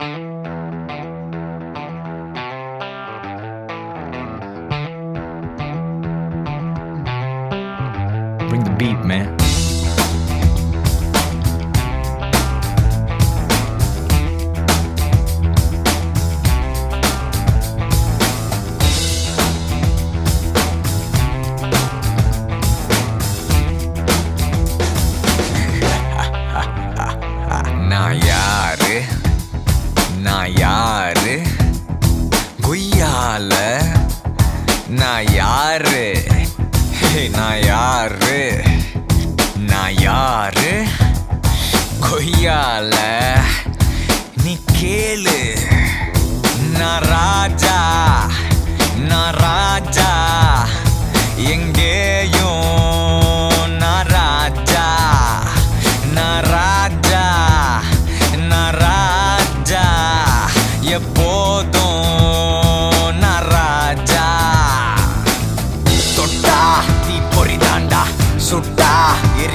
Bring the beat, man. கையால நான் யாரு? நான் யாரு? நான் யாரு? கொய்யால நீ கேளு. நான் ராஜா நான் ராஜா. எங்கேயும் நான் ராஜா நான் ராஜா நான் ராஜா. எப்போதும் தாண்டா சுட்டா